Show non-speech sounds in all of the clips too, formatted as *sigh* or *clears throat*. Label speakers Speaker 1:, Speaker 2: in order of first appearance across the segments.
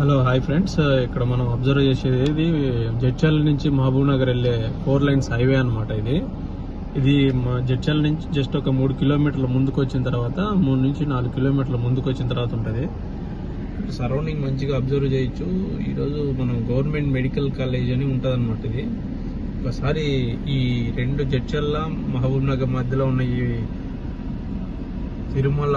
Speaker 1: Hello hi friends. ఇక్కడ మనం observe చేసేది ఇది జడ్చల్ నుంచి మహబూబ్ నగర్ వెళ్ళే ఫోర్ లైన్స్ హైవే అన్నమాట ఇది. ఇది మా జడ్చల్ నుంచి జస్ట్ ఒక మూడు కిలోమీటర్ల ముందుకు వచ్చిన తర్వాత మూడు నుంచి నాలుగు కిలోమీటర్ల ముందుకు వచ్చిన తర్వాత ఉంటుంది. సరౌండింగ్ మంచిగా అబ్జర్వ్ చేయొచ్చు. ఈరోజు మనం గవర్నమెంట్ మెడికల్ కాలేజ్ అని ఉంటుంది అనమాట ఇది. ఒకసారి ఈ రెండు జడ్చల్ల మహబూబ్ నగర్ మధ్యలో ఉన్న ఈ తిరుమల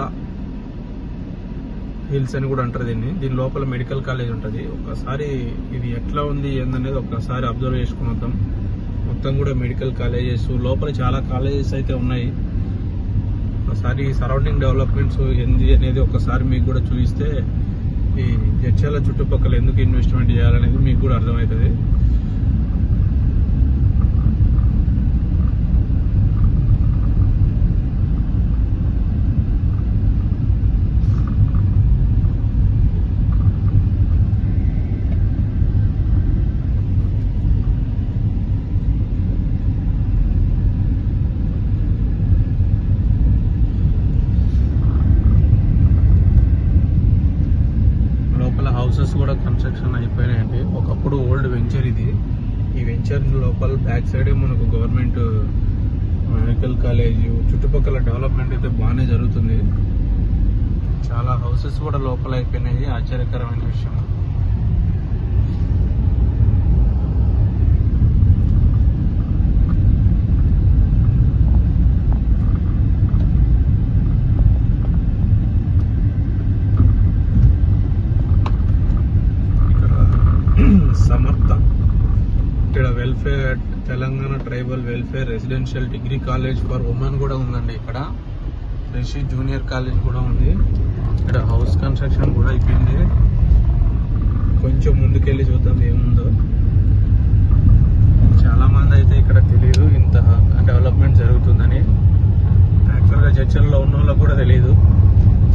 Speaker 1: హిల్స్ అని కూడా అంటారు దీన్ని. దీని లోపల మెడికల్ కాలేజ్ ఉంటుంది. ఒకసారి ఇది ఎట్లా ఉంది ఏందనేది ఒకసారి అబ్జర్వ్ చేసుకుని వద్దాం. మొత్తం కూడా మెడికల్ కాలేజెస్ లోపల చాలా కాలేజెస్ అయితే ఉన్నాయి. ఒకసారి సరౌండింగ్ డెవలప్మెంట్స్ ఏంది అనేది ఒకసారి మీకు కూడా చూపిస్తే ఈ జడ్చాల చుట్టుపక్కల ఎందుకు ఇన్వెస్ట్మెంట్ చేయాలనేది మీకు కూడా అర్థమవుతుంది లోపల హౌసెస్ కూడా కన్స్ట్రక్షన్ అయిపోయినాయండి ఒకప్పుడు ఓల్డ్ వెంచర్ ఇది చర్చ్ లోపల బ్యాక్ సైడ్ మనకు గవర్నమెంట్ మెడికల్ కాలేజ్ చుట్టుపక్కల డెవలప్మెంట్ అయితే బాగానే జరుగుతుంది. చాలా హౌసెస్ కూడా లోపల అయిపోయినాయి. ఆశ్చర్యకరమైన విషయం. *clears throat* సమర్థ. ఇక్కడ welfare Telangana tribal welfare residential degree college for women కూడా ఉందండి ఇక్కడ. రిషి జూనియర్ కాలేజ్ కూడా ఉంది. ఇక్కడ హౌస్ కన్స్ట్రక్షన్ కూడా అయిపోయింది. కొంచెం ముందుకెళ్ళి చూద్దాం ఏముందో. చాలామంది అయితే ఇక్కడ తెలియదు ఇంత డెవలప్మెంట్ జరుగుతుందని. యాక్చువల్గా చర్చల్లో ఉన్న వాళ్ళకి కూడా తెలియదు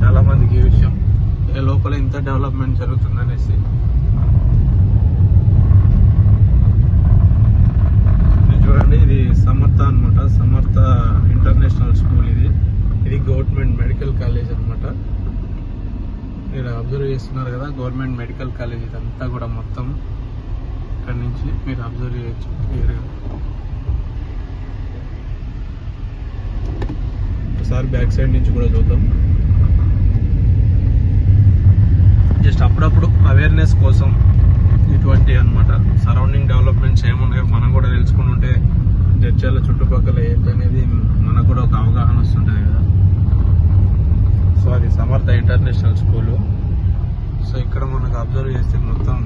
Speaker 1: చాలామందికి ఈ విషయం. ఏ లోపల ఇంత డెవలప్మెంట్ జరుగుతుందనేసి ఇది చూడండి ఇది సమర్థ అన్నమాట సమర్థ ఇంటర్నేషనల్ స్కూల్ ఇది ఇది గవర్నమెంట్ మెడికల్ కాలేజ్ అన్నమాట మీరు అబ్జర్వ్ చేస్తున్నారు కదా గవర్నమెంట్ మెడికల్ కాలేజ్ ఇదంతా కూడా మొత్తం ఇక్కడ నుంచి మీరు అబ్జర్వ్ చేయొచ్చు క్లియర్గా. ఒకసారి బ్యాక్ సైడ్ నుంచి కూడా చూద్దాం. జస్ట్ అప్పుడప్పుడు అవేర్నెస్ కోసం ఇటువంటి అన్నమాట సరౌండింగ్ డెవలప్మెంట్స్ ఏమున్నాయో మనం కూడా తెలుసుకుని ఉంటే జడ్చాల చుట్టుపక్కల ఏంటనేది మనకు కూడా ఒక అవగాహన వస్తుంటుంది కదా. సో అది సమర్థ ఇంటర్నేషనల్ స్కూలు. సో ఇక్కడ మనకు అబ్జర్వ్ చేస్తే మొత్తం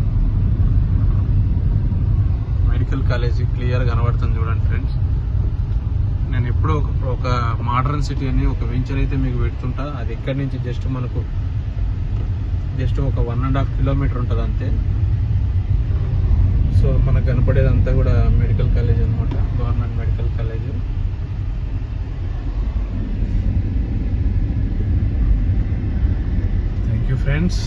Speaker 1: మెడికల్ కాలేజీ క్లియర్ కనబడుతుంది చూడండి ఫ్రెండ్స్ నేను ఎప్పుడో ఒక ఒక మోడర్న్ సిటీ అని ఒక వెంచర్ అయితే మీకు పెడుతుంటా. అది ఎక్కడి నుంచి? జస్ట్ మనకు జస్ట్ ఒక వన్ అండ్ హాఫ్ కిలోమీటర్ ఉంటుంది అంతే. సో మనకు కనపడేదంతా కూడా మెడికల్ కాలేజ్ అనమాట government medical college thank you friends